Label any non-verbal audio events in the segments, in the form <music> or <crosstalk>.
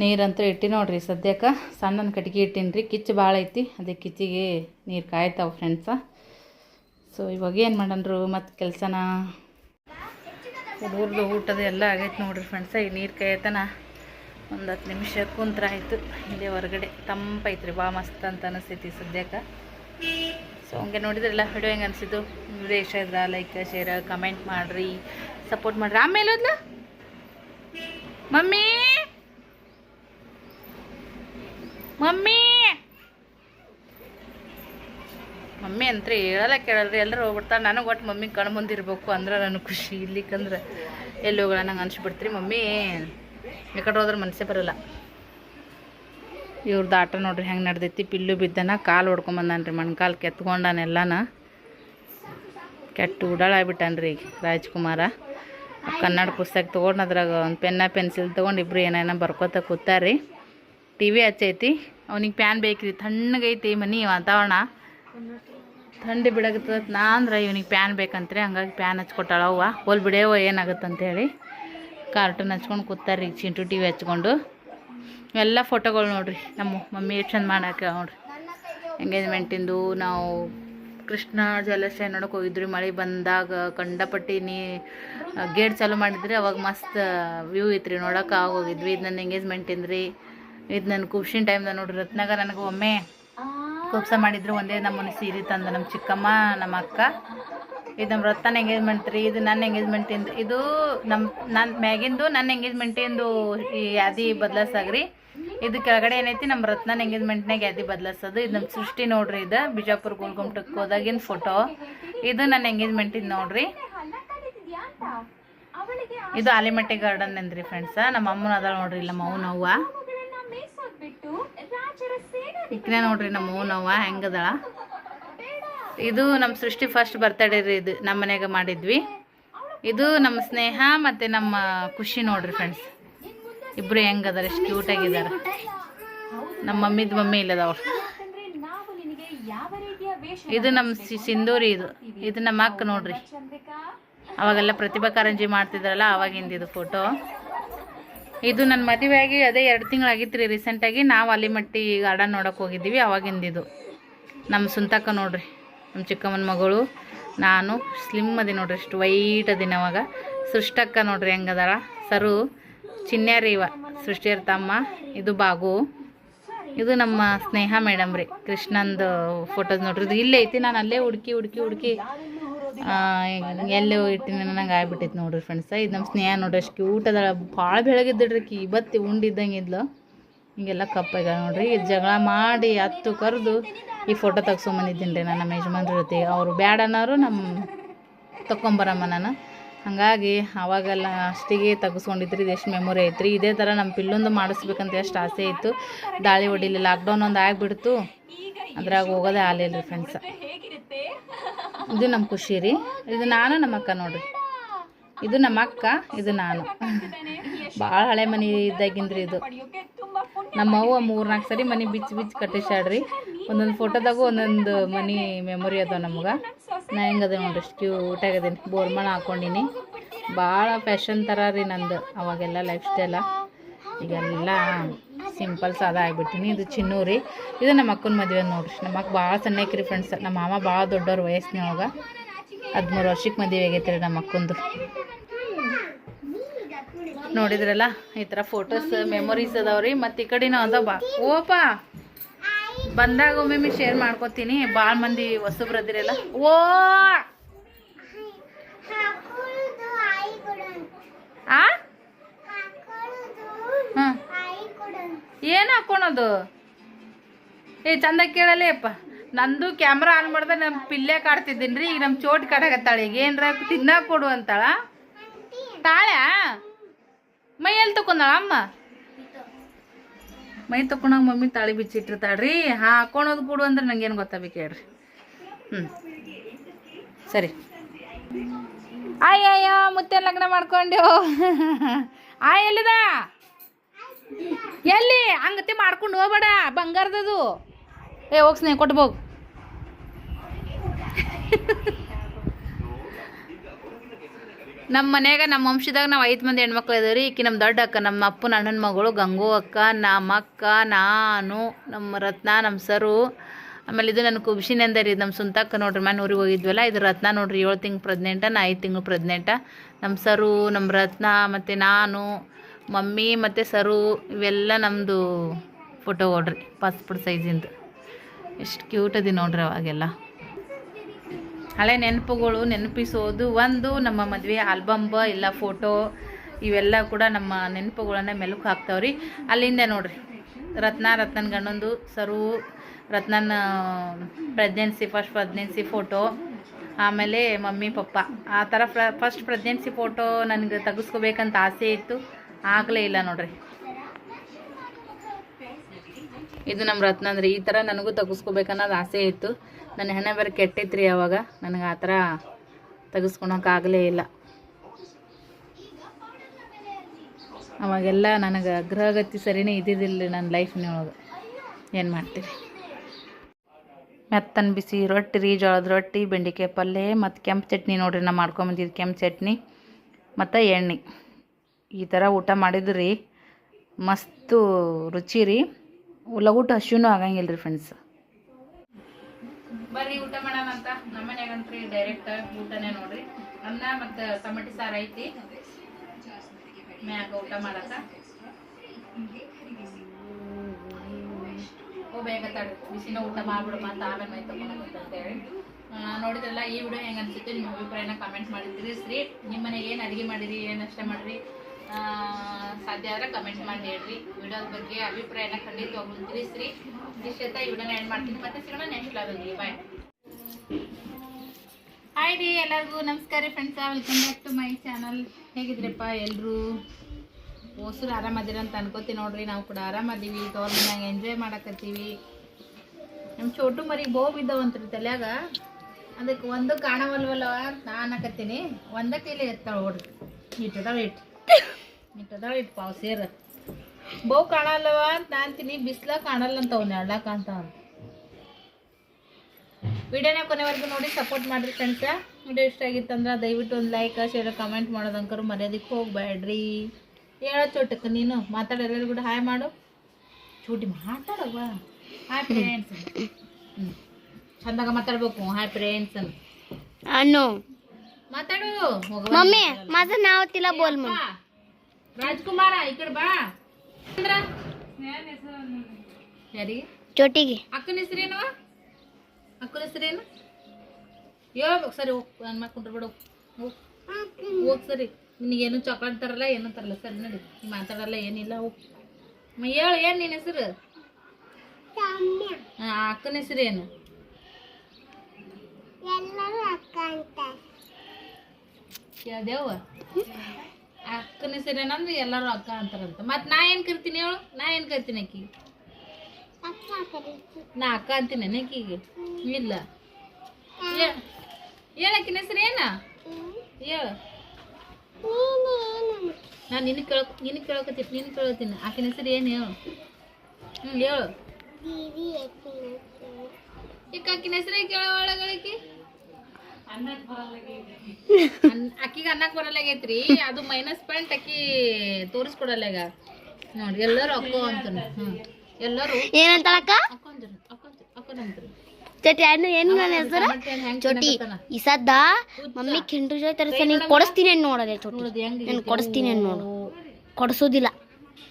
ನೀರಂತೂ ಇಟ್ಟಿ ನೋಡ್ರಿ ಸದ್ಯಕ್ಕೆ ಸಣ್ಣನ ಕಟ್ಗೆ ಇಟ್ಟಿನಿ ರೀ ಕಿಚ್ಚು ಭಾಳ ಐತಿ. ಅದೇ ಕಿಚ್ಚಿಗೆ ನೀರು ಕಾಯ್ತಾವೆ ಫ್ರೆಂಡ್ಸ ಸೊ ಇವಾಗ ಏನು ಮಾಡನ್ರು ಮತ್ತು ಕೆಲಸನ? ಹುಡುಗರ್ದು ಊಟದ ಎಲ್ಲ ಆಗೈತೆ ನೋಡ್ರಿ ಫ್ರೆಂಡ್ಸ ಈ ನೀರು ಕಾಯತನ ಒಂದು ಹತ್ತು ನಿಮಿಷ ಕುಂತ್ರ ಆಯಿತು. ಇಲ್ಲೇ ಹೊರಗಡೆ ತಂಪೈತ್ರಿ ಭಾಳ ಮಸ್ತ್ ಅಂತ ಅನಿಸ್ತೈತಿ ಸದ್ಯಕ್ಕೆ ಸೊ ಹಂಗೆ ನೋಡಿದ್ರಲ್ಲ ವಿಡಿಯೋ ಹೆಂಗೆ ಅನಿಸಿದ್ದು? ವಿಡಿಯೋ ಇಷ್ಟ ಇದ್ರೆ ಲೈಕ್ ಶೇರ್ ಕಮೆಂಟ್ ಮಾಡಿರಿ. ಸಪೋರ್ಟ್ ಮಾಡಿರಿ. ಆಮೇಲೆ ಮಮ್ಮಿ! ಮಮ್ಮಿ! ಮಮ್ಮಿ ಅಂತ ಹೇಳಲ್ಲ ಕೇಳಲ್ರಿ ಎಲ್ಲರೂ ಹೋಗ್ಬಿಡ್ತಾರೆ. ನನಗೆ ಒಟ್ಟು ಮಮ್ಮಿ ಕಣ್ ಮುಂದಿರ್ಬೇಕು ಅಂದ್ರೆ ನನಗೆ ಖುಷಿ ಇರ್ಲಿಕ್ಕಂದ್ರೆ ಎಲ್ಲಿ ಹೋಗೋಣ, ನಂಗೆ ಅನ್ಸ್ಬಿಡ್ತೀರಿ ಮಮ್ಮಿ. ಯಾಕಡೆ ಹೋದ್ರೆ ಮನಸ್ಸೇ ಬರಲ್ಲ. ಇವ್ರದ್ದು ಆಟ ನೋಡ್ರಿ, ಹೆಂಗೆ ನಡ್ದೈತಿ. ಪಿಲ್ಲು ಬಿದ್ದನ, ಕಾಲು ಹೊಡ್ಕೊಂಬಂದಾನ್ರಿ, ಮಣ್ಕಾಲು ಕೆತ್ಕೊಂಡಾನೆಲ್ಲಾನ ಕೆಟ್ಟು ಉಡಾಳಾಗ್ಬಿಟ್ಟಾನ್ರಿ ಈಗ ರಾಜ್ಕುಮಾರ. ಕನ್ನಡ ಪುಸ್ತಕ ತೊಗೊಂಡು ಅದ್ರಾಗ ಒಂದು ಪೆನ್ನ, ಪೆನ್ಸಿಲ್ ತೊಗೊಂಡು ಇಬ್ಬರು ಏನೇನೋ ಬರ್ಕೋತ ಕೂತಾರ್ರಿ ಟಿ ವಿ ಹಚ್ಚೈತಿ. ಅವ್ನಿಗೆ ಪ್ಯಾನ್ ಬೇಕ್ರಿ. ತಣ್ಣಗೈತಿ ಮನೆ ವಾತಾವರಣ. ಥಂಡಿ ಬಿಡಾಗತ್ತದ ನಾ ಅಂದ್ರೆ ಇವ್ನಿಗೆ ಪ್ಯಾನ್ ಬೇಕಂತ್ರಿ. ಹಂಗಾಗಿ ಪ್ಯಾನ್ ಹಚ್ಕೊಟ್ಟಾಳ ಅವ್ವ. ಹೋಲ್ ಬಿಡೇವ ಏನಾಗುತ್ತೆ ಹೇಳಿ. ಕಾರ್ಟೂನ್ ಹಚ್ಕೊಂಡು ಕೂತಾರ್ರಿ. ಚಿಂಟು ಟಿ ವಿ ಹಚ್ಕೊಂಡು. ಎಲ್ಲ ಫೋಟೋಗಳು ನೋಡ್ರಿ. ನಮ್ಮ ಮಮ್ಮಿ ಎಷ್ಟು ಚಂದ ಮಾಡಾಕ ನೋಡ್ರಿ. ಎಂಗೇಜ್ಮೆಂಟಿಂದು ನಾವು ಕೃಷ್ಣ ಜಲಾಶಯ ನೋಡಕ್ಕೆ ಹೋಗಿದ್ರಿ ಮಳೆ ಬಂದಾಗ ಕಂಡಪಟ್ಟಿ ನೀ, ಗೇಟ್ ಚಾಲೂ ಮಾಡಿದ್ರಿ ಅವಾಗ ಮಸ್ತ್ ವ್ಯೂ ಐತ್ರಿ. ನೋಡಕ್ಕೆ ಆಗೋಗಿದ್ವಿ. ಇದು ನನ್ನ ಎಂಗೇಜ್ಮೆಂಟಿಂದ ರೀ ಇದು ನನ್ನ ಕುಬ್ಸಿನ ಟೈಮ್ದಾಗ ನೋಡ್ರಿ ರತ್ನಾಗ ನನಗೆ ಒಮ್ಮೆ ಕುಬ್ಸ ಮಾಡಿದ್ರು, ಒಂದೇ ನಮ್ಮನೆ ಸೀರೆ ತಂದ ನಮ್ಮ ಚಿಕ್ಕಮ್ಮ ನಮ್ಮ ಅಕ್ಕ. ಇದು ನಮ್ಮ ರತ್ನ ಎಂಗೇಜ್ಮೆಂಟ್ ರೀ, ಇದು ನನ್ನ ಎಂಗೇಜ್ಮೆಂಟಿಂದು ಇದು ನಮ್ಮ ನನ್ನ ಮ್ಯಾಗಿಂದು ನನ್ನ ಎಂಗೇಜ್ಮೆಂಟಿಂದು ಈ ಯಾದಿ ಬದಲಾಸಾಗ್ರಿ. ಇದು ಕೆಳಗಡೆ ಏನೈತಿ ನಮ್ಮ ರತ್ನನ ಎಂಗೇಜ್ಮೆಂಟ್ನಾಗ ಯಾದಿ ಬದಲಾಸೋದು. ಇದು ನಮ್ಮ ಸೃಷ್ಟಿ ನೋಡ್ರಿ ಇದು, ಬಿಜಾಪುರ ಗೋಲ್ಗುಮ್ಟಕ್ಕೆ ಹೋದಾಗಿನ ಫೋಟೋ ಇದು ನನ್ನ ಎಂಗೇಜ್ಮೆಂಟಿಂದು ನೋಡ್ರಿ. ಇದು ಆಲಿಮಟ್ಟಿ ಗಾರ್ಡನ್ ಅಂದ್ರಿ ಫ್ರೆಂಡ್ಸ ನಮ್ಮ ಅಮ್ಮನ ಅದಾಳ ನೋಡ್ರಿ, ಇಲ್ಲ ನಮ್ಮ ಅವ್ವ ಇಕ್ನೆ ನೋಡ್ರಿ ನಮ್ಮ ನೋವ ಹೆಂಗದ ಇದು ನಮ್ಮ ಸೃಷ್ಟಿ ಫಸ್ಟ್ ಬರ್ತಡೇ ರೀ ಇದು ನಮ್ಮ ಮನೆಯಾಗ ಮಾಡಿದ್ವಿ. ಇದು ನಮ್ಮ ಸ್ನೇಹ ಮತ್ತು ನಮ್ಮ ಖುಷಿ ನೋಡ್ರಿ ಫ್ರೆಂಡ್ಸ್ ಇಬ್ಬರು ಹೆಂಗದಾರ ಎಷ್ಟು ಕ್ಯೂಟ್ ಆಗಿದ್ದಾರೆ ನಮ್ಮ ಮಮ್ಮಿದ ಮಮ್ಮಿ ಇಲ್ಲದವ್ರು. ಇದು ನಮ್ಮ ಸಿಂಧೂರಿ ಇದು. ಇದು ನಮ್ಮ ಅಕ್ಕ ನೋಡ್ರಿ. ಅವಾಗೆಲ್ಲ ಪ್ರತಿಭಾ ಕಾರಂಜಿ ಮಾಡ್ತಿದ್ರಲ್ಲ ಅವಾಗಿಂದ ಇದು ಫೋಟೋ ಇದು ನನ್ನ ಮದುವೆ ಆಗಿ ಅದೇ ಎರಡು ತಿಂಗಳಾಗಿತ್ತು ರೀ ರೀಸೆಂಟಾಗಿ ನಾವು ಅಲಿಮಟ್ಟಿ ಗಾರ್ಡನ್ ನೋಡೋಕೆ ಹೋಗಿದ್ದೀವಿ ಅವಾಗಿಂದಿದು ನಮ್ಮ ಸುಂತಕ್ಕ ನೋಡ್ರಿ ನಮ್ಮ ಚಿಕ್ಕಮ್ಮನ ಮಗಳು, ನಾನು ಸ್ಲಿಮ್ ಅದಿ ನೋಡ್ರಿ ಅಷ್ಟು ವೈಟ್ ಅದಿನ ಅವಾಗ. ಸೃಷ್ಟಕ್ಕ ನೋಡ್ರಿ ಹೆಂಗದಾಳ. ಸರು, ಚಿನ್ಯಾರಿ ಇವ, ಸೃಷ್ಟಿಯರ್ ತಮ್ಮ, ಇದು ಬಾಗು. ಇದು ನಮ್ಮ ಸ್ನೇಹ ಮೇಡಮ್ ರೀ ಕೃಷ್ಣಂದು ಫೋಟೋಸ್ ನೋಡ್ರಿ. ಇದು ಇಲ್ಲೇ ಐತಿ, ನಾನು ಅಲ್ಲೇ ಹುಡುಕಿ ಹುಡುಕಿ ಹುಡುಕಿ ಎಲ್ಲೇ ಇಟ್ಟಿನ ನಂಗೆ ಆಗ್ಬಿಟ್ಟೈತಿ ನೋಡ್ರಿ ಫ್ರೆಂಡ್ಸ ಇದು ನಮ್ಮ ಸ್ನೇಹ ನೋಡ್ರಿ, ಅಷ್ಟು ಕ್ಯೂಟ್ ಅದ ಭಾಳ ಬೆಳಗಿದ್ದಿಡ್ರಿ ಕಿ ಇವತ್ತಿ ಉಂಡಿದ್ದಂಗೆ ಇದ್ಲು. ಹಿಂಗೆಲ್ಲ ಕಪ್ಪಾಗ ನೋಡ್ರಿ. ಇದ್ ಜಗಳ ಮಾಡಿ ಹತ್ತು ಕರೆದು ಈ ಫೋಟೋ ತೆಗ್ಸ್ಕೊಂಬಂದಿದ್ದೀನಿ ರೀ ನಾನು ನಮ್ಮ ಯಜಮಾನ್ರ ಜೊತೆ. ಅವರು ಬ್ಯಾಡ ಅನ್ನೋರು ನಮ್ಮ ತಗೊಂಬರಮ್ಮ ನಾನು ಹಾಗಾಗಿ ಆವಾಗೆಲ್ಲ ಅಷ್ಟಿಗೆ ತೆಗೆಸ್ಕೊಂಡಿದ್ರಿ. ಇದು ಎಷ್ಟು ಮೆಮೊರಿ ಐತ್ರಿ. ಇದೇ ಥರ ನಮ್ಮ ಪಿಲ್ಲೊಂದು ಮಾಡಿಸ್ಬೇಕಂತ ಎಷ್ಟು ಆಸೆ ಇತ್ತು. ದಾಳಿ ಹೊಡಿಲಿ ಲಾಕ್ಡೌನ್ ಒಂದು ಆಗಿಬಿಡ್ತು. ಅದ್ರಾಗ ಹೋಗೋದೇ ಆಲಿಲ್ಲ ಫ್ರೆಂಡ್ಸ ಇದು ನಮ್ಮ ಖುಷಿ ರೀ ಇದು ನಾನು ನಮ್ಮ ಅಕ್ಕ ನೋಡ್ರಿ. ಇದು ನಮ್ಮ ಅಕ್ಕ, ಇದು ನಾನು. ಭಾಳ ಹಳೆ ಮನೆ ಇದ್ದಾಗಿಂದ್ರಿ ಇದು. ನಮ್ಮ ಅವ್ವ ಮೂರ್ನಾಲ್ಕು ಸರಿ ಮನೆ ಬಿಚ್ಚಿ ಬಿಚ್ಚಿ ಕಟ್ಟಿಸ್ಯಾಡ್ರಿ ಒಂದೊಂದು ಫೋಟೋದಾಗೂ ಒಂದೊಂದು ಮನೆ ಮೆಮೊರಿ ಅದಾವ ನಮ್ಗೆ. ನಾ ಹೆಂಗದ ನೋಡ್ರಿ ಎಷ್ಟು ಕ್ಯೂಟ್ ಆಗದೀನಿ. ಬೋರ್ಮಣ ಹಾಕೊಂಡಿನಿ. ಭಾಳ ಫ್ಯಾಷನ್ ಥರ ರೀ ನಂದು, ಅವಾಗೆಲ್ಲ ಲೈಫ್ ಸ್ಟೈಲ ಈಗೆಲ್ಲ ಸಿಂಪಲ್ ಸಾದಾ ಆಗಿಬಿಟ್ಟಿನಿ. ಇದು ಚಿನ್ನೂರಿ. ಇದು ನಮ್ಮ ಅಕ್ಕನ ಮದುವೆ ನೋಡ್ರಿ. ನಮ್ಮ ಅಕ್ಕ ಭಾಳ ಸಣ್ಣಕ್ರಿ ಫ್ರೆಂಡ್ಸ್ ನಮ್ಮ ಮಾಮ ಭಾಳ ದೊಡ್ಡವ್ರ ವಯಸ್ಸಿನವಾಗ ಹದಿಮೂರು ವರ್ಷಕ್ಕೆ ಮದುವೆ ಆಗೈತೆ ರೀ ನಮ್ಮ ಅಕ್ಕಂದು. ನೋಡಿದ್ರಲ್ಲ, ಈ ಥರ ಫೋಟೋಸ್ ಮೆಮೊರೀಸ್ ಅದಾವ್ರಿ. ಮತ್ತು ಈ ಕಡೆನೂ ಅದಾವ. ಓಪ! ಬಂದಾಗ ಒಮ್ಮೊಮ್ಮೆ ಶೇರ್ ಮಾಡ್ಕೊತೀನಿ. ಭಾಳ ಮಂದಿ ಹೊಸಬ್ರು ಅದಿರಲ್ಲ. ಓ! ಆ ಹಾಂ ಏನು ಹಾಕೊಳೋದು? ಏ, ಚಂದ ಕೇಳಲೇಪ್ಪ ನಂದು ಕ್ಯಾಮ್ರಾ ಆನ್ ಮಾಡ್ದೆ ನಮ್ಮ ಪಿಲ್ಲೆ ಕಾಡ್ತಿದ್ದೀನಿ ರೀ ಈಗ ನಮ್ಮ ಚೋಟ್ ಕಾಡಕತ್ತಾಳ ಈಗ ಏನರ ತಿನ್ನಕ್ಕೆ ಕೊಡು ಅಂತಾಳ. ತಾಳ ಮೈ ಎಲ್ಲಿ ತಕೊಂಡಾಳ ಅಮ್ಮ? ಮೈ ತಕೊಂಡಾಗ ಮಮ್ಮಿ ತಾಳಿ ಬಿಚ್ಚಿಟ್ಟಿರ್ತಾಳ್ರಿ. ಹಾಕೊಳೋದು ಕೊಡು ಅಂದ್ರೆ ನಂಗೇನು ಗೊತ್ತಾಗಬೇಕು ಹೇಳ್ರಿ. ಹ್ಞೂ ಸರಿ. ಅಯ್ಯೋ ಮುತ್ತೆ ಲಗ್ನ ಮಾಡ್ಕೊಂಡು ಆ ಎಲ್ಲಿದ? ಎಲ್ಲಿ? ಹಂಗತಿ ಮಾಡ್ಕೊಂಡು ಹೋಗ್ಬೇಡ, ಬಂಗಾರದದು. ಏ, ಹೋಗ್ ಸ್ನೇಹ ಕೊಟ್ಬೋಗ ನಮ್ಮ ಮನ್ಯಾಗ ನಮ್ಮ ವಂಶದಾಗ ನಾವು ಐದು ಮಂದಿ ಹೆಣ್ಮಕ್ಳು ಇದೇವ್ರಿ. ಈಕಿ ನಮ್ಮ ದೊಡ್ಡ ಅಕ್ಕ ನಮ್ಮ ಅಪ್ಪನ ಅಣ್ಣನ ಮಗಳು, ಗಂಗೋ ಅಕ್ಕ, ನಮ್ಮ ಅಕ್ಕ, ನಾನು, ನಮ್ಮ ರತ್ನ, ನಮ್ಮ ಸರು. ಆಮೇಲೆ ಇದು ನನ್ನ ಖುಷಿ ಅಂದರಿ ನಮ್ಮ ಸುಂತಕ್ಕ ನೋಡ್ರಿ, ಮನೆ ಊರಿಗೆ ಹೋಗಿದ್ವಲ್ಲ, ಇದು ರತ್ನ ನೋಡ್ರಿ, ಏಳು ತಿಂಗ್ಳು ಪ್ರೆಗ್ನೆಂಟ ನಾ ಐದು ತಿಂಗಳು ಪ್ರೆಗ್ನೆಂಟ ನಮ್ಮ ಸರು ನಮ್ಮ ರತ್ನ, ಮತ್ತು ನಾನು ಮಮ್ಮಿ ಮತ್ತು ಸರು ಇವೆಲ್ಲ ನಮ್ಮದು ಫೋಟೋ ಕೊಡ್ರಿ ಪಾಸ್ಪೋರ್ಟ್ ಸೈಜಿಂದು ಎಷ್ಟು ಕ್ಯೂಟ್ ಅದಿ ನೋಡ್ರಿ ಅವಾಗೆಲ್ಲ. ಹಳೆ ನೆನಪುಗಳು, ನೆನಪಿಸೋದು, ಒಂದು ನಮ್ಮ ಮದುವೆ ಆಲ್ಬಮ್ ಇಲ್ಲ ಫೋಟೋ ಇವೆಲ್ಲ ಕೂಡ ನಮ್ಮ ನೆನಪುಗಳನ್ನ ಮೆಲುಕು ಹಾಕ್ತಾವ್ರಿ. ಅಲ್ಲಿಂದ ನೋಡ್ರಿ, ರತ್ನ, ರತ್ನನ ಗಣ್ಣೊಂದು ಸರು, ರತ್ನನ ಪ್ರೆಗ್ನೆನ್ಸಿ ಫಸ್ಟ್ ಪ್ರೆಗ್ನೆನ್ಸಿ ಫೋಟೋ ಆಮೇಲೆ ಮಮ್ಮಿ, ಪಪ್ಪ. ಆ ಥರ ಫಸ್ಟ್ ಪ್ರೆಗ್ನೆನ್ಸಿ ಫೋಟೋ ನನಗೆ ತೆಗೆಸ್ಕೋಬೇಕಂತ ಆಸೆ ಇತ್ತು. ಆಗಲೇ ಇಲ್ಲ ನೋಡ್ರಿ. ಇದು ನಮ್ಮ ರತ್ನ ಅಂದ್ರೆ ಈ ಥರ ನನಗೂ ತಗಸ್ಕೋಬೇಕನ್ನೋದು ಆಸೆ ಇತ್ತು. ನನ್ನ ಹೆಣೆ ಬೇರೆ ಕೆಟ್ಟಿತ್ರಿ ಅವಾಗ. ನನಗೆ ಆ ಥರ ತೆಗೆಸ್ಕೊಳಕ್ಕಾಗಲೇ ಇಲ್ಲ. ಅವಾಗೆಲ್ಲ ನನಗೆ ಗ್ರಹಗತಿ ಸರಿನೇ ಇದ್ದಿದ್ದಿಲ್ಲ ನನ್ನ ಲೈಫ್ನೊಳಗೆ ಏನು ಮಾಡ್ತೀವಿ ಮೆತ್ತನ ಬಿಸಿ ರೊಟ್ಟಿ ರೀ ಜೋಳದ ರೊಟ್ಟಿ, ಬೆಂಡೆಕಾಯಿ ಪಲ್ಯ ಮತ್ತು ಕೆಂಪು ಚಟ್ನಿ ನೋಡ್ರಿ ನಾ ಮಾಡ್ಕೊಂಬಂದಿದ್ದು ಕೆಂಪು ಚಟ್ನಿ ಮತ್ತು ಎಣ್ಣೆ. ಈ ಥರ ಊಟ ಮಾಡಿದ್ರಿ. ಮಸ್ತು ರುಚಿ ರೀ. ಉಲಗೂಟ ಹಸಿನೂ ಆಗಂಗಿಲ್ಲ ರೀ ಫ್ರೆಂಡ್ಸ್ ಬರ್ರಿ ಊಟ ಮಾಡೋಣ ಅಂತ. ನಮ್ಮ ರೀ ಡೈರೆಕ್ಟ್ ಊಟನೇ ನೋಡ್ರಿ. ಅನ್ನ ಮತ್ತು ಟಮಟಿ ಸಾರು ಐತಿ. ಮ್ಯಾಗ ಊಟ ಮಾಡಕ. ತಡ ಬಿಸಿನ ಊಟ ಮಾಡ್ಬಿಡು ಮತ್ತು ಆಮೇಲೆ ಮೈ ತಗೊಂಡು ಅಂತೇಳಿ ನೋಡಿದ್ರಲ್ಲ ಈ ವಿಡಿಯೋ ಹೆಂಗೆ ಅನ್ಸುತ್ತೆ ನಿಮ್ಮ ಅಭಿಪ್ರಾಯನ ಕಮೆಂಟ್ ಮಾಡಿದ್ರಿ. ತಿಳಿಸ್ರಿ ನಿಮ್ಮ ಮನೆಗೆ ಏನು ಅಡುಗೆ ಮಾಡಿರಿ ಏನು ಅಷ್ಟೇ ಮಾಡಿರಿ ಸಾಧ್ಯ ಆದ್ರೆ ಕಮೆಂಟ್ ಮಾಡಿ ಹೇಳ್ರಿ. ವಿಡಿಯೋದ ಬಗ್ಗೆ ಅಭಿಪ್ರಾಯನ ಖಂಡಿತವಾಗ್ಲೂ ತಿಳಿಸ್ರಿ. ಇಷ್ಟೈತ ಈ ವಿಡಿಯೋನ ಎಂಡ್ ಮಾಡ್ತೀನಿ. ಮತ್ತೆ ಸಿಗೋಣ ನೆಕ್ಸ್ಟ್ ಲಾಗಲ್ಲಿ ಬಾಯ್ ಹಾಯ್ ರೀ ಎಲ್ಲರಿಗೂ ನಮಸ್ಕಾರ friends welcome back to my channel ಹೇಗಿದ್ರಪ್ಪ ಎಲ್ಲರೂ ಓಸರು ಆರಾಮದಿರ ಅಂತ ಅನ್ಕೋತೀವಿ ನೋಡ್ರಿ. ನಾವು ಕೂಡ ಆರಾಮದೀವಿ ಗೌರ್ಮೆಂಟ್ನಾಗ ಎಂಜಾಯ್ ಮಾಡಕತ್ತೀವಿ. ನಮ್ಮ ಚೋಟು ಮರಿ ಬೋವ್ ಬಿದ್ದವಂತ್ರಿ ತಲ್ಯಾಗ. ಅದಕ್ಕೆ ಒಂದು ಕಾಣವಲ್ವಲ್ಲವ ನಾ ಅನ್ನಕತ್ತೀನಿ ಒಂದಕ್ಕೆ ಇಲ್ಲಿ ಎತ್ತಾಳ ನೋಡ್ರಿ. ಇಟ್ಟದ ಇಟ್ಟು ಇಟ್ಟದಾಳ ಸೇರ. ಬೌ ಕಾಣಲ್ಲವ ಅಂತ ನಾ ಅಂತೀನಿ ಕಾಣಲ್ಲ ಅಂತ ಅವ್ನು ಎಳ್ಳಾಕ ಅಂತ ವಿಡಿಯೋನ ಕೊನೆವರೆಗೂ ನೋಡಿ ಸಪೋರ್ಟ್ ಮಾಡ್ರಿ ಫ್ರೆಂಡ್ಸ ವಿಡಿಯೋ ಇಷ್ಟ ಆಗಿತ್ತಂದ್ರೆ ದಯವಿಟ್ಟು ಒಂದು ಲೈಕ್ ಶೇರ್ ಕಮೆಂಟ್ ಮಾಡೋದಂಕರು ಮರ್ಯಾದಕ್ಕೆ ಹೋಗ್ಬೇಡ್ರಿ ಹೇಳೋ ಚೋಟಕ್ಕೆ ನೀನು, ಮಾತಾಡೋ ಎಲ್ಲರಿಗೂ ಕೂಡ ಹಾಯ್ ಮಾಡು. ಚೂಟಿ ಮಾತಾಡವ್ವ. ಹಾಯ್ ಫ್ರೆಂಡ್ಸ್ ಹ್ಞೂ ಚಂದಾಗ ಮಾತಾಡ್ಬೇಕು. ಹಾಯ್ ಫ್ರೆಂಡ್ಸ್ ಅನ್ನು. ಮಾತಾಡು ಹೋಗವ್ವ. ಮಮ್ಮಿ माझं नाव तिला बोल मग ಬಾ. ರಾಜ್ಕುಮಾರ ಈ ಕಡೆ ಬಾ ಅಂದ್ರ ಯಾರಿಗೆ छोटी घे ಅಕ್ಕನ ಹೆಸರೇನು ಅಕ್ಕನ ಹೆಸರೇನು ಹೇಳ್ಬೇಕು ಸರಿ ಹೋಗ್ ನನ್ನ ಮಕ್ಕ ಕುಂಡ್ರ ಬಿಡು ಹೋಗ್ ಹೋಗ್ ಸರಿ ನಿನಗೇನು ಚಾಕ್ಲೇಟ್ ತರಲ್ಲ ಏನು ತರಲ್ಲ ಸರಿ ನಡಿ ನೀ ಮಾತಾಡಲ್ಲ ಏನಿಲ್ಲ ಹೋಗ್ ಮ ಹೇಳು ಏನು ನಿನ್ನ ಹೆಸರು ಹಾಂ ಅಕ್ಕನ ಹೆಸರೇನು ಯಾವ್ದೇವ ಅಕ್ಕನ ಹೆಸರೇನಂದ್ರೆ ಎಲ್ಲರೂ ಅಕ್ಕ ಅಂತಾರಂತ. ಮತ್ತೆ ನಾ ಏನು ಕರಿತೀನಿ ಅವಳು ನಾ ಏನು ಕರಿತೀನಿ ಅಕ್ಕಿ ನಾ ಅಕ್ಕ ಅಂತೀನಿ ಆಕಿಗೆ. ಇಲ್ಲ. ಹೇಳಕ್ಕಿನ ಹೆಸರು ಏನ? ಹೇಳು. ನಾನು ನಿನ್ನ ಕೇಳ ನಿನ್ನ ಕೇಳಕತ್ತೀನಿ ನಿನ್ನ ಕೇಳತ್ತೀನಿ ಆಕಿನ ಹೆಸರು ಏನು ಹೇಳು? ಹ್ಞೂ ಹೇಳು. ಈಗ ಆಕಿನ ಹೆಸರೇ. ಕೇಳೋ ಒಳಗಳಕಿ ಅಕ್ಕಿಗೆ ಅನ್ನಕ್ಕೆ ಬರಲ್ಲಾಗೈತ್ರಿ ಅದು ಮೈನಸ್ ಪಾಯಿಂಟ್ ಅಕ್ಕಿ ತೋರಿಸ್ಕೊಡಲ್ಲಾಗ. ನೋಡಿ ಎಲ್ಲರೂ ಅಕ್ಕೋ ಅಂತ ಎಲ್ಲರೂ ಏನಂತಾಳಕ್ಕ ಚಟಿ ಅಣ್ಣ ಏನು ನನ್ನ ಹೆಸರು? ಚೋಟಿ ಈ ಸದ್ದ ಮಮ್ಮಿ ಕಿಂಡ್ರ ಜೊತೆ ತರಿಸ ನೀನು ಕೊಡಿಸ್ತೀನಿ ನೋಡದೆ ಚೋಟಿ. ನಾನು ಕೊಡಿಸ್ತೀನಿ ನೋಡು. ಕೊಡಿಸೋದಿಲ್ಲ.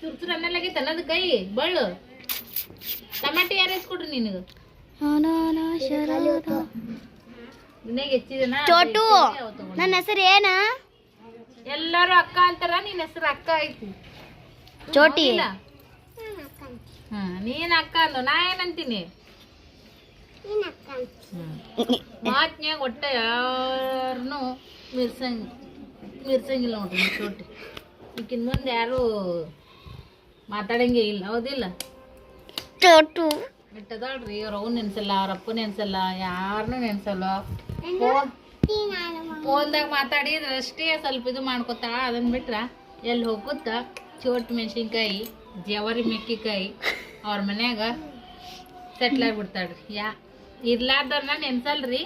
ಚುರ್ಚುರ್ ಅನ್ನಲಾಗೈತೆ ಅನ್ನೋದು ಕೈ. ಬಳ್ಳು. ಟಮಾಟಿ ಯಾರು ನಿನಗೆ? ಚೋಟು ನನ್ನ ಹೆಸರು ಏನ? ಎಲ್ಲರೂ ಅಕ್ಕ ಅಂತಾರ ನಿನ್ನ ಹೆಸರು ಅಕ್ಕ ಐತಿ. ಚೋಟಿ. ಇಲ್ಲ? ಹಾ ನೀನ್ ಅಕ್ಕ ಅಂದು ನಾ ಏನಂತೀನಿ ಮಾತ್ನ್ಯಾಗ ಒಟ್ಟ ಯಾರು ಮಿರ್ಸಂಗ್ ಮಿರ್ಸಂಗಿಲ್ಲ ನೋಡ್ರಿ ಚೋಟಿ. ಈಕಿನ ಮುಂದೆ ಯಾರು ಮಾತಾಡಂಗೆ ಇಲ್ಲ ಹೌದಿಲ್ಲ? ಚೋಟು. ಬಿಟ್ಟದಾಳ್ರಿ ಅವ್ರ ಅವ್ನ ನೆನ್ಸಲ್ಲ ಅವ್ರ ಅಪ್ಪ ನೆನ್ಸಲ್ಲ ಯಾರನ್ನೂ ನೆನ್ಸಲ್ಲ. ಫೋನ್ ಫೋನ್ದಾಗ ಮಾತಾಡಿದ್ರೆ ಅಷ್ಟೇ ಸ್ವಲ್ಪ ಇದು ಮಾಡ್ಕೊತಾ ಅದನ್ನ ಬಿಟ್ರ ಎಲ್ಲಿ ಹೋಗುತ್ತ? ಚೋಟ್ ಮೆಣಸಿನ್ಕಾಯಿ ಜವರಿ ಮೆಕ್ಕಿಕಾಯಿ ಅವ್ರ ಮನ್ಯಾಗ ಸೆಟ್ಲ್ ಆಗಿಬಿಡ್ತಾಳ್ರಿ. ಯಾ ಇರ್ಲಾರ್ದವ್ರನ್ನ ನೆನ್ಸಲ್ರಿ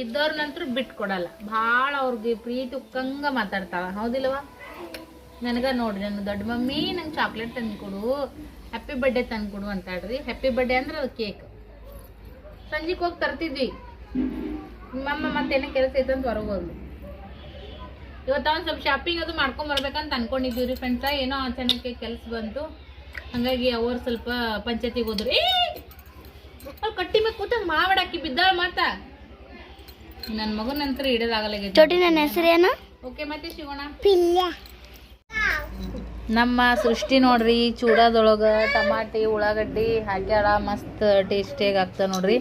ಇದ್ದವ್ರನ್ನಂತೂ ಬಿಟ್ಕೊಡಲ್ಲ. ಭಾಳ ಅವ್ರಿಗೆ ಪ್ರೀತಿ ಉಕ್ಕಂಗ ಮಾತಾಡ್ತಾಳ. ಹೌದಿಲ್ವಾ? ನನಗ ನೋಡ್ರಿ ನನ್ನ ದೊಡ್ಡ ಮಮ್ಮಿ ನಂಗೆ ಚಾಕ್ಲೇಟ್ ತಂದ್ಕೊಡು. ಹ್ಯಾಪಿ ಬರ್ಡೇ ಅಂತ ಹೇಳ್ರಿ. ಹ್ಯಾಪಿ ಬರ್ಡೇ ಅಂದ್ರೆ ಅದು ಕೇಕ್ ಸಂಜೆಗೆ ಹೋಗಿ ತರ್ತಿದ್ವಿ. ಮಮ್ಮ ಮತ್ತೇನೋ ಕೆಲಸ ಐತಂತ ಹೊರಗೆ ಹೋದ್ಲು. ಇವತ್ತು ಒಂದು ಸ್ವಲ್ಪ ಶಾಪಿಂಗ್ ಅದು ಮಾಡ್ಕೊಂಡ್ ಬರ್ಬೇಕಂತ ಅನ್ಕೊಂಡಿದ್ವಿ ರೀ ಫ್ರೆಂಡ್ಸ ಏನೋ ಅಚಾನಕ್ಕೆ ಕೆಲಸ ಬಂತು. ಹಂಗಾಗಿ ಅವ್ರು ಸ್ವಲ್ಪ ಪಂಚಾಯತಿಗೆ ಹೋದ್ರಿ. ಏ! ಕಟ್ಟಿ ಮೇಲೆ ಕೂತ ಮಾವಡಾಕಿ ಬಿದ್ದಾಳ ಮಾತ. ನನ್ನ ಮಗನ ನಂತರ ನನ್ನ ಹೆಸರೇನು? ಓಕೆ ಮತ್ತೆ ಶಿವಣ್ಣ? ನಮ್ಮ ಸೃಷ್ಟಿ ನೋಡ್ರಿ ಚೂಡಾದೊಳಗೆ ಟಮಾಟಿ ಉಳ್ಳಾಗಡ್ಡಿ ಹಾಕ್ಯಾಳ ಮಸ್ತ್ ಟೇಸ್ಟಿಯಾಗಿ ಆಗ್ತದೆ ನೋಡ್ರಿ.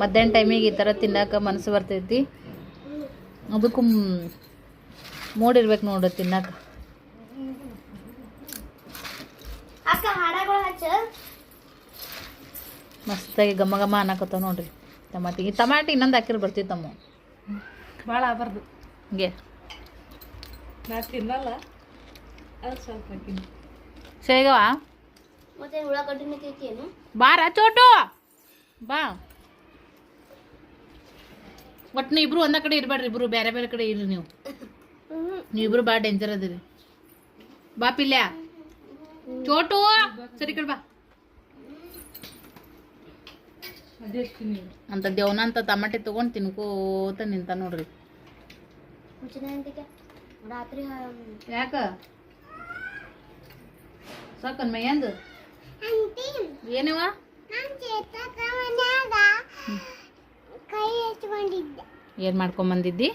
ಮಧ್ಯಾಹ್ನ ಟೈಮಿಗೆ ಈ ಥರ ತಿನ್ನಕ್ಕೆ ಮನಸ್ಸು ಬರ್ತೈತಿ. ಅದಕ್ಕೂ ಮೂಡಿರ್ಬೇಕು ನೋಡ್ರಿ ತಿನ್ನಕ್ಕೆ ಮಸ್ತಾಗಿ ಘಮ ಘಮ ಅನ್ನಕತ್ತ ನೋಡ್ರಿ ಟಮಾಟಿ ಈ ಟಮಾಟಿ ಇನ್ನೊಂದು ಹಾಕಿರ್ ಬರ್ತಿತ್ತಮ್ಮ. ಭಾಳ ಆಗ್ಬಾರ್ದು. ಹಿಂಗೆ. ನಾ ತಿನ್ನಲ್ಲ. ಅದು ಸ್ವಲ್ಪ ಹಾಕಿನಿ ಸೇಗವ ಮತ್ತೆ ಉಳ್ಳಾಗಡ್ಡಿ ನಿಂತೈತಿ ಏನು? ಬಾರ ಚೋಟು. ಬಾ. ಒಟ್ಟು ನೀ ಇಬ್ರು ಒಂದ ಕಡೆ ಇರ್ಬೇಡ್ರಿ ಇಬ್ರು ಬೇರೆ ಬೇರೆ ಕಡೆ ಇರ್ರಿ ನೀವು. ನೀವಿಬ್ರು ಭಾಳ ಡೇಂಜರ್ ಅದಿರಿ. ಬಾ ಪಿಲ್ಯ. ಚೋಟು ಸರಿ ಕಡೆ ಬಾ. ಅಂತ ದೇವನ ಅಂತ ಟಮಾಟಿ ತಗೊಂಡು ತಿನ್ಕೋತ ನಿಂತ ನೋಡ್ರಿ. ರಾತ್ರಿ ಯಾಕ? ಸಾಕನ್ ಮೈಯಂದು? ಏನವ? ಏನ್ ಮಾಡ್ಕೊಂಡ್ ಬಂದಿದ್ದಿ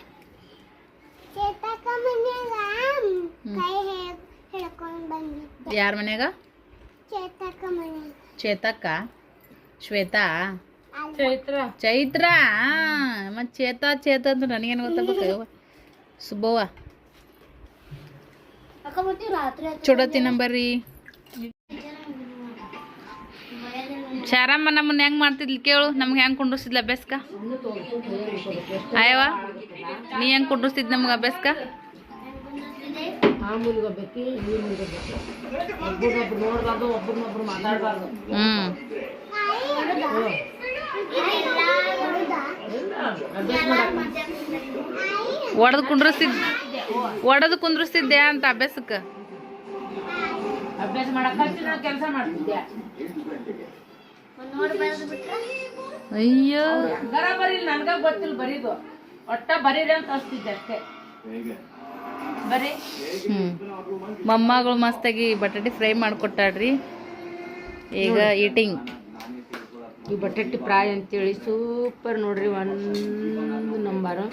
ಚೇತಕ ಮನ್ಯಾಗ ಕೈ ಹಿಡ್ಕೊಂಡು ಬಂದಿದ್ದೆ ಯಾರ ಮನ್ಯಾಗ? ಚೇತಕ ಮನ್ಯಾಗ. ಚೇತಕ್ಕ ಶ್ವೇತಾ? ಚೈತ್ರ. ಚೈತ್ರ ಮತ್ ಚೇತ ಚೇತ ಅಂತ ನನಗೇನು ಗೊತ್ತಾಗ ಸುಬ್ಬವ್ವ. ಚುಡತಿ ನಂಬರ್ರಿ. ಶಾರಮ್ಮ ನಮ್ಮನ್ನ ಹೆಂಗ್ ಮಾಡ್ತಿದ್ಲಿ ಕೇಳು, ನಮ್ಗೆ ಹೆಂಗ್ ಕುಂಡ್ರಿಸಿದ್ಲ ಅಭ್ಯಾಸ್ಕ ಆಯವ ನೀ ಹೆಂಗ್ ಕುಂಡ್ರಿಸ್ತಿದ್ ನಮ್ಗೆ ಅಭ್ಯಾಸ್ಕ ಹ್ಮ್. ಒಡೆದು ಒಡದ್ ಒಡೆದು ಕುಂದ್ರಿಸ್ತಿದ್ದೆ ಅಂತ ಅಭ್ಯಾಸಕ್ಕೆ? ಅಭ್ಯಾಸ ಮಾಡಕ್ಕೆ ಕೆಲಸ ಮಾಡ್ತಿದ್ದೆ ಅಯ್ಯೋ. ಗರ ಬರೀಲ್ ನನ್ಗ ಗೊತ್ತಿಲ್ಲ ಬರೀದು. ಒಟ್ಟ ಬರೀರಿ ಅಂತ ಅಷ್ಟಿದ್ದೆ ಅಷ್ಟೇ. ಬರೀ. ಹ್ಮ್. ಮೊಮ್ಮಗಳು ಮಸ್ತಾಗಿ ಬಟಾಟೆ ಫ್ರೈ ಮಾಡಿಕೊಟ್ಟಾಡ್ರಿ ಈಗ ಈಟಿಂಗ್ ಈ ಬಟಾಟೆ ಫ್ರೈ ಅಂತೇಳಿ ಸೂಪರ್ ನೋಡ್ರಿ ಒಂದು ನಂಬರು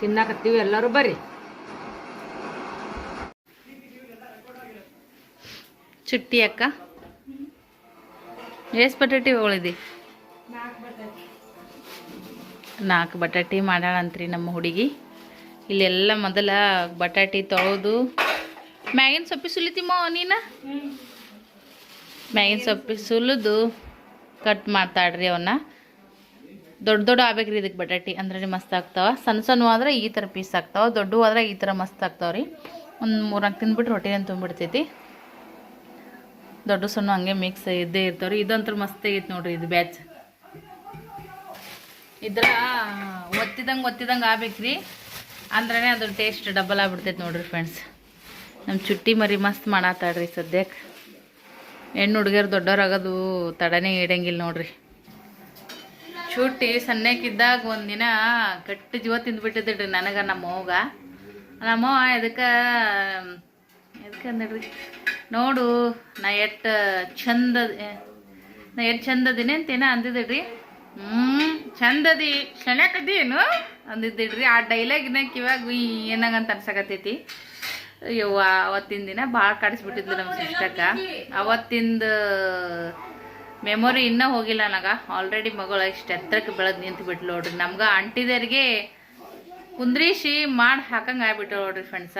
ತಿನ್ನಾಕತ್ತೀವಿ ಎಲ್ಲರೂ ಬರ್ರಿ. ಚುಟ್ಟಿ ಅಕ್ಕ. ಎಷ್ಟು ಬಟಾಟಿ ಹೊಳಿದಿ? ನಾಲ್ಕು ಬಟಾಟಿ. ಮಾಡೋಣಂತ್ರಿ ನಮ್ಮ ಹುಡುಗಿ. ಇಲ್ಲೆಲ್ಲ ಮೊದಲ ಬಟಾಟಿ ತೊಳೆದು ಮ್ಯಾಗಿನ ಸೊಪ್ಪಿ ಸುಲಿತಿಮೋ ನೀನು? ಮ್ಯಾಗಿನ ಸೊಪ್ಪಿ ಸುಲಿದು ಕಟ್ ಮಾಡ್ತಾಳ್ರಿ ಅವನ್ನ ದೊಡ್ಡ ದೊಡ್ಡ ಆಗ್ಬೇಕ್ರಿ ಇದಕ್ಕೆ ಬಟಾಟಿ. ಅಂದ್ರೆ ಮಸ್ತ್ ಆಗ್ತಾವ. ಸಣ್ಣ ಸಣ್ಣ ಆದ್ರೆ ಈ ಥರ ಪೀಸ್ ಆಗ್ತಾವ. ದೊಡ್ಡವು ಆದ್ರೆ ಈ ಥರ ಮಸ್ತ್ ಆಗ್ತಾವ್ರಿ. ರೀ ಒಂದು ಮೂರ್ನಾಲ್ಕು ತಿಂದ್ಬಿಟ್ಟು ರೊಟ್ಟಿನ ತುಂಬಿಡ್ತೈತಿ. ದೊಡ್ಡ ಸಣ್ಣ ಹಂಗೆ ಮಿಕ್ಸ್ ಇದ್ದೇ ಇರ್ತಾವ್ರಿ. ಇದಂತೂ ಮಸ್ತ್ ಆಗೈತಿ ನೋಡ್ರಿ ಇದು ಬ್ಯಾಚ್ ಇದ್ರ, ಒತ್ತಿದಂಗೆ ಒತ್ತಿದಂಗೆ ಆಗ್ಬೇಕ್ರಿ. ಅಂದ್ರೇ ಅದ್ರ ಟೇಸ್ಟ್ ಡಬಲ್ ಆಗ್ಬಿಡ್ತೈತೆ ನೋಡ್ರಿ ಫ್ರೆಂಡ್ಸ್ ನಮ್ಮ ಚುಟ್ಟಿ ಮರಿ ಮಸ್ತ್ ಮಾಡತ್ತಾಳ್ರಿ ಸದ್ಯಕ್ಕೆ ಹೆಣ್ಣು ಹುಡುಗಿಯರು ದೊಡ್ಡವರಾಗೋದು ತಡನೇ ಇಡಂಗಿಲ್ಲ ನೋಡ್ರಿ. ಚುಟ್ಟಿ ಸಣ್ಣಕ್ಕಿದ್ದಾಗ ಒಂದಿನ ಕಟ್ಟು ಜೀವ ತಿಂದ್ಬಿಟ್ಟಿದ್ರಿ ನನಗೆ ನಮ್ಮ ಅವ್ಗ ನಮ್ಮವ್ವ ಎದಕ್ಕೆ ಎದಕ್ಕೆ ಅಂದ್ರಿ? ನೋಡು, ನಾ ಎಟ್ ಚಂದ ನಾ ಎಟ್ ಚಂದ ಅಂತ ಅಂತೇನ ಅಂದಿದ್ರಿ ಹ್ಞೂ ಚಂದದಿ ಶಣ್ಯಾಕದಿ ಏನು ಅಂದಿದ್ದಿಡ್ರಿ. ಆ ಡೈಲಾಗಿನ ಕಿವಾಗ ಏನಾಗಂತ ಅನ್ಸಕತ್ತೈತಿ. ಯವ್ವ, ಅವತ್ತಿನ ದಿನ ಭಾಳ ಕಾಡಿಸ್ಬಿಟ್ಟಿದ್ಲು ನಮ್ಮ ಸಿಸ್ಟಕ್ಕ. ಅವತ್ತಿಂದ ಮೆಮೊರಿ ಇನ್ನೂ ಹೋಗಿಲ್ಲ ನನಗೆ. ಆಲ್ರೆಡಿ ಮಗಳು ಇಷ್ಟು ಎತ್ತರಕ್ಕೆ ಬೆಳೆದು ನಿಂತು ಬಿಟ್ಲು ನೋಡ್ರಿ. ನಮ್ಗೆ ಅಂಟಿದರಿಗೆ ಕುಂದ್ರಿಸಿ ಮಾಡಿ ಹಾಕಂಗೆ ಆಗ್ಬಿಟ್ಟು ನೋಡ್ರಿ ಫ್ರೆಂಡ್ಸ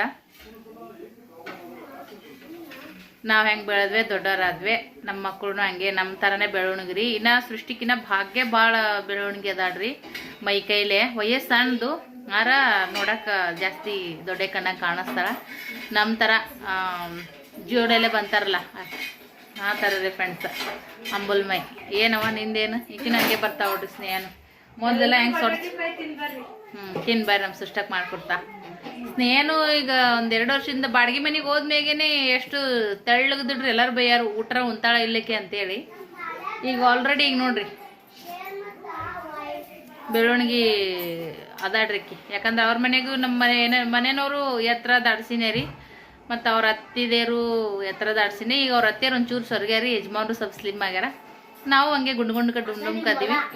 ನಾವು ಹೆಂಗೆ ಬೆಳೆದ್ವಿ ದೊಡ್ಡವರಾದ್ವಿ ನಮ್ಮ ಮಕ್ಕಳು ಹಂಗೆ ನಮ್ಮ ಥರನೇ ಬೆಳವಣಿಗೆ ರೀ ಇನ್ನು ಸೃಷ್ಟಿಕಿನ ಭಾಗ್ಯ ಭಾಳ ಬೆಳವಣಿಗೆ ಅದಾಳ್ರಿ. ಮೈ ಕೈಲೆ ವಯಸ್ಸು ಸಣ್ಣದು ಆರ ನೋಡೋಕೆ ಜಾಸ್ತಿ ದೊಡ್ಡ ಕಣ್ಣಾಗ ಕಾಣಿಸ್ತಾರ ನಮ್ಮ ಥರ ಜೋಡೆಲೆ ಬಂತಾರಲ್ಲ, ಆ ಥರ ರೀ ಫ್ರೆಂಡ್ಸ್ ಅಂಬುಲ್ ಮೈ. ಏನವ ನಿಂದೇನು? ಈಗಿನ ಹಂಗೆ ಬರ್ತಾವ ಸ್ನೇಹನು. ಮೊದಲೆಲ್ಲ ಹೆಂಗೆ ಸೊಡ್ ಹ್ಞೂ ತಿನ್ ಬರ್ರಿ ನಮ್ಮ ಸೃಷ್ಟಕ್ಕೆ ಮಾಡ್ಕೊಡ್ತಾ. ಸ್ನೇಹನು ಈಗ ಒಂದೆರಡು ವರ್ಷದಿಂದ ಬಾಡಿಗೆ ಮನೆಗೆ ಹೋದ್ಮೇಗೇನೆ ಎಷ್ಟು ತೆಳ್ಳಗದಿಡ್ರಿ ಎಲ್ಲಾರು ಬೈಯಾರು ಊಟ ಉಂತಾಳ ಇಲ್ಲಕ್ಕೆ ಅಂತೇಳಿ. ಈಗ ಆಲ್ರೆಡಿ ಈಗ ನೋಡ್ರಿ, ಬೆಳವಣಿಗೆ ಅದಾಡ್ರಿಕ್ಕಿ ಯಾಕಂದ್ರೆ ಅವ್ರ ಮನೆಗೂ ನಮ್ಮ ಮನೆ ಮನೆಯವರು ಎತ್ತರ ದಾಡ್ಸಿನೇ ರೀ. ಮತ್ತು ಅವ್ರ ಅತ್ತಿದೇರು ಎತ್ತರ ದಾಡ್ಸಿನಿ ಈಗ ಅವ್ರ ಅತ್ತೆಯರು ಒಂಚೂರು ಸೊರ್ಗ್ಯಾರಿ ಯಜಮಾನ್ರು ಸ್ವಲ್ಪ ಸ್ಲಿಮ್ ಆಗ್ಯಾರ. ನಾವು ಹಂಗೆ ಗುಂಡು ಗುಂಡು ಕಟ್ಟು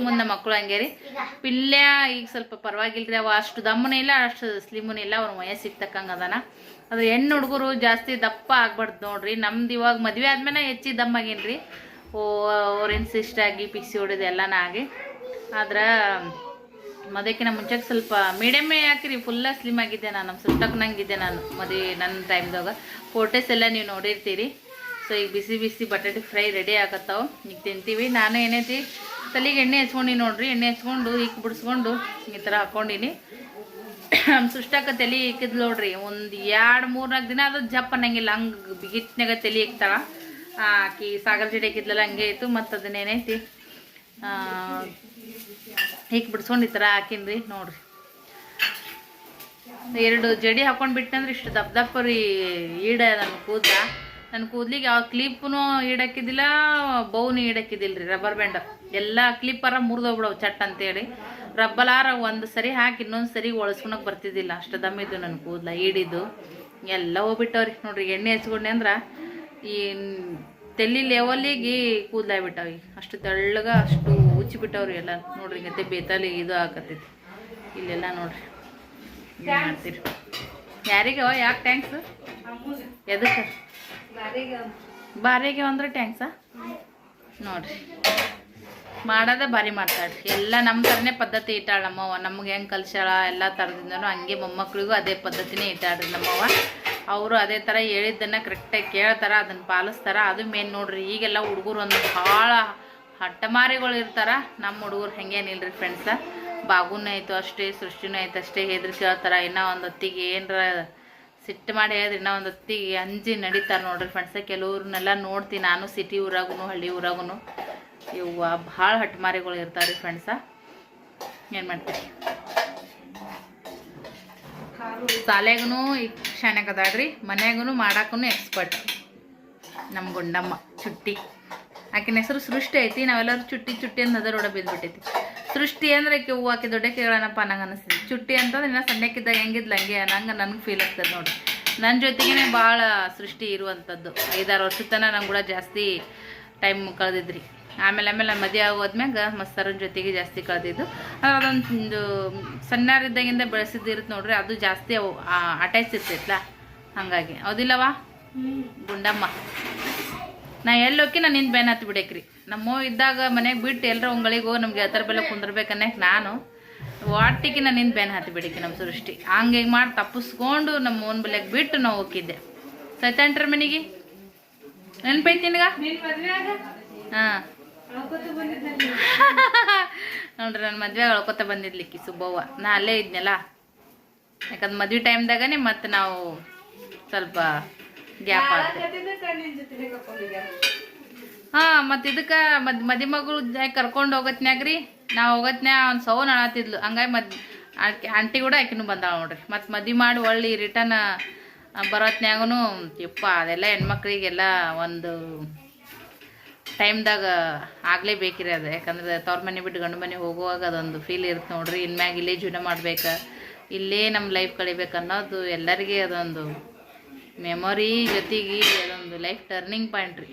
ಮುಂದೆ ಮಕ್ಕಳು ಹಂಗೆ ರೀ. ಪಿಲ್ಯ ಈಗ ಸ್ವಲ್ಪ ಪರವಾಗಿಲ್ರಿ. ಅವ ಅಷ್ಟು ದಮ್ಮನೂ ಇಲ್ಲ, ಅಷ್ಟು ಸ್ಲಿಮ್ನೇ ಇಲ್ಲ. ಅವ್ರ ವಯಸ್ಸಿಗೆ ತಕ್ಕಂಗೆ ಅದಾನ. ಅದ್ರ ಹೆಣ್ಣು ಹುಡುಗರು ಜಾಸ್ತಿ ದಪ್ಪ ಆಗ್ಬಾರ್ದು ನೋಡ್ರಿ. ನಮ್ದು ಇವಾಗ ಮದುವೆ ಆದ್ಮೇಲೆ ಹೆಚ್ಚಿ ದಮ್ಮಾಗೇನ್ರಿ ಓ ಅವ್ರೇನು ಸಿಸ್ಟ್ ಆಗಿ ಪಿಕ್ಸಿ ಹೊಡೆದು ಎಲ್ಲನ ಆಗಿ. ಆದ್ರೆ ಮದುವೆಕಿನ ಮುಂಚೆಗೆ ಸ್ವಲ್ಪ ಮೀಡಿಯಮ್ಮೇ ಹಾಕಿರಿ. ಫುಲ್ಲ ಸ್ಲಿಮ್ ಆಗಿದ್ದೆ ನಾನು. ನಮ್ಮ ಸುಟ್ಟಕ್ನಂಗಿದ್ದೆ ನಾನು ಮದುವೆ ನನ್ನ ಟೈಮ್ದಾಗ ಫೋಟೋಸ್ ಎಲ್ಲ ನೀವು ನೋಡಿರ್ತೀರಿ. ಸೊ ಈಗ ಬಿಸಿ ಬಿಸಿ ಬಟಾಟೆ ಫ್ರೈ ರೆಡಿ ಆಗತ್ತಾವ. ಈಗ ತಿಂತೀವಿ. ನಾನು ಏನೈತಿ, ತಲೆಗೆ ಎಣ್ಣೆ ಹಚ್ಕೊಂಡಿನಿ ನೋಡ್ರಿ. ಎಣ್ಣೆ ಹಚ್ಕೊಂಡು ಈಗ ಬಿಡಿಸ್ಕೊಂಡು ಈ ಥರ ಹಾಕ್ಕೊಂಡಿನಿ. ಸುಷ್ಟಾಕ ತಲೆ ಇಕ್ಕಿದ್ಲು ನೋಡ್ರಿ. ಒಂದು ಎರಡು, ಮೂರು, ನಾಲ್ಕು ದಿನ ಅದು ಜಪ್ ಅನ್ನಂಗಿಲ್ಲ. ಹಂಗೆ ಬಿಗಿಟ್ನಾಗ ತಲೆ ಇಕ್ತಾಳ ಆಕಿ ಸಾಗರ ಜಡೆ ಹಾಕಿದ್ಲಲ್ಲ ಹಂಗೆ ಇತ್ತು ಮತ್ತು ಅದನ್ನೇನೈತಿ ಹೀಗೆ ಬಿಡ್ಸ್ಕೊಂಡು ಈ ಥರ ಹಾಕಿನ್ರಿ ನೋಡ್ರಿ. ಎರಡು ಜಡಿ ಹಾಕೊಂಡು ಬಿಟ್ಟಂದ್ರೆ ಇಷ್ಟು ದಪ್ಪ ದಪ್ಪ ರೀ, ಈಡ ನನ್ನ ಕೂದಲ. ನನ್ನ ಕೂದ್ಲಿಗೆ ಯಾವ ಕ್ಲಿಪ್ನು ಈಡಾಕಿದ್ದಿಲ್ಲ ಬೌನು ಈಡಾಕಿದ್ದಿಲ್ಲ ರೀ ರಬ್ಬರ್ ಬ್ಯಾಂಡ್ ಎಲ್ಲ ಕ್ಲಿಪ್ಪರ ಮುರಿದೋಗ್ಬಿಡವು ಚಟ್ ಅಂತೇಳಿ. ರಬ್ಬಲಾರ ಒಂದು ಸರಿ ಹಾಕಿ ಇನ್ನೊಂದು ಸರಿ ಒಳಸ್ಕೊಳಕ್ ಬರ್ತಿದ್ದಿಲ್ಲ. ಅಷ್ಟು ದಮ್ಮಿದ್ದು ನನ್ನ ಕೂದಲ ಹಿಡಿದು ಎಲ್ಲ ಹೋಗ್ಬಿಟ್ಟವ್ರಿ. ನೋಡ್ರಿ, ಎಣ್ಣೆ ಹಚ್ಕೊಂಡೆ ಅಂದ್ರೆ ಈ ತೆಲ್ಲಿ ಲೆವಲಿಗೆ ಕೂದಲಾಗ್ಬಿಟ್ಟವು ಅಷ್ಟು ತೆಳ್ಳಗ, ಅಷ್ಟು ಉಚ್ಚಿಬಿಟ್ಟವ್ರಿ ಎಲ್ಲ. ನೋಡ್ರಿ ಮತ್ತೆ ಬೇತಲಿ ಇದು ಹಾಕತ್ತೈತಿ ಇಲ್ಲೆಲ್ಲ ನೋಡ್ರಿ. ಮಾಡ್ತೀರಿ? ಯಾರಿಗೋ? ಯಾಕೆ ಥ್ಯಾಂಕ್ಸ್ ಎದಕ್ಕೆ? ಬಾರಿಗೆ ಅಂದ್ರೆ. ಟ್ಯಾಂಕ್ಸ ನೋಡ್ರಿ. ಮಾಡೋದೇ ಭಾರಿ ಮಾಡ್ತಾಳ್ರಿ ಎಲ್ಲ ನಮ್ಮ ಥರನೇ ಪದ್ಧತಿ ಇಟ್ಟಾಳ ನಮ್ಮವ್ವ. ನಮ್ಗೆ ಹೆಂಗೆ ಕಲ್ಸ್ಯಾಳ ಎಲ್ಲ ಥರದಿಂದನೂ ಹಂಗೆ ಮೊಮ್ಮಕ್ಳಿಗೂ ಅದೇ ಪದ್ಧತಿನೇ ಇಟ್ಟಾಳ್ರಿ ನಮ್ಮವ್ವ. ಅವರು ಅದೇ ಥರ ಹೇಳಿದ್ದನ್ನು ಕರೆಕ್ಟಾಗಿ ಕೇಳ್ತಾರೆ, ಅದನ್ನು ಪಾಲಿಸ್ತಾರೆ. ಅದು ಮೇನ್ ನೋಡ್ರಿ. ಈಗೆಲ್ಲ ಹುಡುಗರು ಒಂದು ಭಾಳ ಹಟ್ಟಮಾರಿಗಳು ಇರ್ತಾರೆ. ನಮ್ಮ ಹುಡುಗರು ಹಂಗೇನಿಲ್ರಿ ಫ್ರೆಂಡ್ಸ ಬಾಗುನೂ ಆಯಿತು ಅಷ್ಟೇ, ಸೃಷ್ಟಿನೂ ಆಯ್ತು ಅಷ್ಟೇ. ಹೆದ್ರಿ ಕೇಳ್ತಾರೆ, ಇನ್ನೂ ಒಂದು ಹೊತ್ತಿಗೆ ಏನರ ಸಿಟ್ಟು ಮಾಡಿ ಹೇಳಿದ್ರೆ ಇನ್ನೂ ಒಂದು ಹೊತ್ತಿಗೆ ಅಂಜಿ ನಡೀತಾರೆ ನೋಡ್ರಿ ಫ್ರೆಂಡ್ಸ ಕೆಲವ್ರನ್ನೆಲ್ಲ ನೋಡ್ತೀನಿ ನಾನು ಸಿಟಿ ಊರಾಗೂ ಹಳ್ಳಿ ಊರಾಗೂ ಇವ್ವ ಭಾಳ ಹಟ್ಮಾರಿಗಳು ಇರ್ತಾರೆ ರೀ ಫ್ರೆಂಡ್ಸ ಏನು ಮಾಡ್ತೀರಿ? ಶಾಲೆಗೂ ಈಗ ಶಾನ್ಯಾಗ ಅದಾಳ್ರಿ ಮನ್ಯಾಗೂ ಮಾಡಾಕೂ ಎಕ್ಸ್ಪರ್ಟ್ ನಮ್ಮ ಗುಂಡಮ್ಮ, ಚುಟ್ಟಿ. ಆಕಿನ ಹೆಸರು ಸೃಷ್ಟಿ ಐತಿ, ನಾವೆಲ್ಲರೂ ಚುಟ್ಟಿ ಚುಟ್ಟಿ ಅಂತ ಅದರೊಡ ಬಿದ್ದುಬಿಟ್ಟೈತಿ ಸೃಷ್ಟಿ ಅಂದ್ರೆ ಆಕೆ ಹೂವು ಹಾಕಿ ದೊಡ್ಡ ಕೇಳೋಣಪ್ಪ ನಂಗೆ ಅನಿಸ್ತೈತಿ ಚುಟ್ಟಿ ಅಂತಂದ್ರೆ ಇನ್ನ ಸಣ್ಣಕ್ಕಿದ್ದಾಗ ಹೆಂಗಿದ್ಲ ಹಂಗೆ ನಂಗೆ ನನಗೆ ಫೀಲ್ ಆಗ್ತದೆ ನೋಡಿ. ನನ್ನ ಜೊತೆಗೇ ಭಾಳ ಸೃಷ್ಟಿ ಇರುವಂಥದ್ದು ಐದಾರು ವರ್ಷದ ತನಕ ನಂಗೆ ಕೂಡ ಜಾಸ್ತಿ ಟೈಮ್ ಕಳೆದಿದ್ರಿ. ಆಮೇಲೆ ಆಮೇಲೆ ಮದುವೆ ಆಗೋದ್ಮ್ಯಾಗ ಮಸ್ತರನ ಜೊತೆಗೆ ಜಾಸ್ತಿ ಕಳೆದಿದ್ದು. ಅದೊಂದು ಸಣ್ಣರಿದ್ದಾಗಿಂದ ಬೆಳೆಸಿದ್ದಿರುತ್ತೆ ನೋಡ್ರಿ ಅದು ಜಾಸ್ತಿ ಅಟ್ಯಾಚ್ ಇರ್ತೈತ್ಲ? ಹಾಗಾಗಿ. ಹೌದಿಲ್ಲವಾ? ಗುಂಡಮ್ಮ. ನಾ ಎಲ್ಲೋಕಿ ನಾನು ನಿನ್ ಬೇನ್ ಹತ್ತಿ ಬಿಡೇಕ್ರಿ. ನಮ್ಮ ಇದ್ದಾಗ ಮನೆಗೆ ಬಿಟ್ಟು ಎಲ್ಲರ ಒಂಗಳಿಗೆ ಹೋಗಿ ನಮ್ಗೆ ಎತ್ತರ ಬೆಲ್ಲ ಕುಂದ್ರಬೇಕನ್ನಕ್ಕೆ ನಾನು ವಾಟಿಗೆ ನಾನು ನಿಂದು ಬೇನ್ ಹತ್ತಿ ಬಿಡಕ್ಕೆ ನಮ್ಮ ಸೃಷ್ಟಿ. ಹಂಗೆ ಹಿಂಗೆ ಮಾಡಿ ತಪ್ಪಿಸ್ಕೊಂಡು ನಮ್ಮ ಓನ್ ಬೆಲೆಗೆ ಬಿಟ್ಟು ನಾವು ಹೋಗಿದ್ದೆ. ಸತ್ಯಂಟ್ರ ಮನೆಗೆ? ನೆನಪೈತಿ ನಿನಗ ಹಾಂ. <laughs> ನೋಡ್ರಿ ನನ್ನ ಮದ್ವೆಗೆ ಅಳ್ಕೊತ ಬಂದಿದ್ಲಿಕ್ಕಿ ಸುಬ್ಬವ್ವ. ನಾ ಅಲ್ಲೇ ಇದ್ನಲ್ಲ. ಯಾಕಂದ್ರೆ ಮದ್ವೆ ಟೈಮ್ದಾಗನೇ ಮತ್ತೆ ನಾವು ಸ್ವಲ್ಪ ಗ್ಯಾಪ್ ಹಾ ಹಾಂ ಇದಕ್ಕ ಇದಕ್ಕೆ ಮದ್ ಮದಿ ಮಗಳು ಕರ್ಕೊಂಡು ಹೋಗತ್ನ್ಯಾಗ್ರಿ ನಾವು ಅವ್ನ ಒಂದು ಸೌನ್ ಅಳತಿದ್ಲು. ಹಂಗಾಗಿ ಮದ್ ಆಂಟಿ ಕೂಡ ಆಕಿನೂ ಬಂದಾಳ ನೋಡ್ರಿ. ಮತ್ತು ಮದಿ ಮಾಡಿ ಒಳ್ಳಿ ರಿಟರ್ನ್ ಬರೋತ್ನ್ಯಾಗೂ ಯಪ್ಪ ಅದೆಲ್ಲ ಹೆಣ್ಮಕ್ಳಿಗೆಲ್ಲ ಒಂದು ಟೈಮ್ದಾಗ ಆಗಲೇಬೇಕ್ರಿ ಅದು. ಯಾಕಂದ್ರೆ ತವ್ರ ಮನೆ ಬಿಟ್ಟು ಗಂಡು ಮನೆ ಹೋಗುವಾಗ ಅದೊಂದು ಫೀಲ್ ಇರುತ್ತೆ ನೋಡ್ರಿ. ಇನ್ಮ್ಯಾಗ ಇಲ್ಲೇ ಜೀವನ ಮಾಡ್ಬೇಕು. ಇಲ್ಲೇ ನಮ್ಮ ಲೈಫ್ ಕಳಿಬೇಕು ಅನ್ನೋದು ಎಲ್ಲರಿಗೆ ಅದೊಂದು ಮೆಮೊರಿ ಜೊತೆಗೆ ಅದೊಂದು ಲೈಫ್ ಟರ್ನಿಂಗ್ ಪಾಯಿಂಟ್ ರೀ.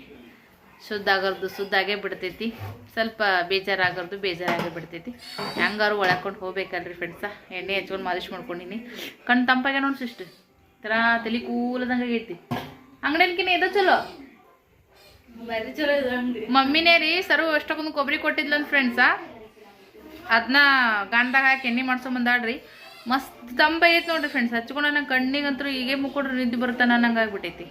ಶುದ್ಧ ಆಗೋದು ಶುದ್ಧ ಆಗೇ ಬಿಡ್ತೈತಿ. ಸ್ವಲ್ಪ ಬೇಜಾರಾಗೋದು ಬೇಜಾರಾಗೇ ಬಿಡ್ತೈತಿ. ಹೆಂಗಾರು ಒಳಕೊಂಡು ಹೋಗ್ಬೇಕಲ್ರಿ ಫ್ರೆಂಡ್ಸ ಎಣ್ಣೆ ಹಚ್ಕೊಂಡು ಮಾಲಿಶ್ ಮಾಡ್ಕೊಂಡಿನಿ. ಕಣ್ಣು ತಂಪಾಗೆ ನೋಡಿ ಸಿಸ್ಟ್ ಥರ ತಲೆ ಕೂಲದಂಗೆ ಆಗೈತಿ. ಅಂಗಡಿಯನ್ಕಿನ ಇದು ಚಲೋ? ಮಮ್ಮಿನೇ ರೀ ಸರು ಅಷ್ಟೊಂದು ಕೊಬ್ಬರಿ ಕೊಟ್ಟಿದ್ಲಂತ ಫ್ರೆಂಡ್ಸ ಅದನ್ನ ಗಾಂಡ್ದಾಗ ಹಾಕಿ ಎಣ್ಣೆ ಮಾಡ್ಸೊಂಬಂದಾಡ್ರಿ ಮಸ್ತ್ ತಂಬ ಐತೆ ನೋಡ್ರಿ ಫ್ರೆಂಡ್ಸ್ ಹಚ್ಕೊಂಡು ನಂಗೆ ಕಣ್ಣಿಗಂತೂ ಹೀಗೆ ಮುಕ್ಕೊಡ್ರಿ ನಿದ್ದೆ ಬರ್ತಾನ ನಂಗೆ ಆಗ್ಬಿಟ್ಟೈತಿ.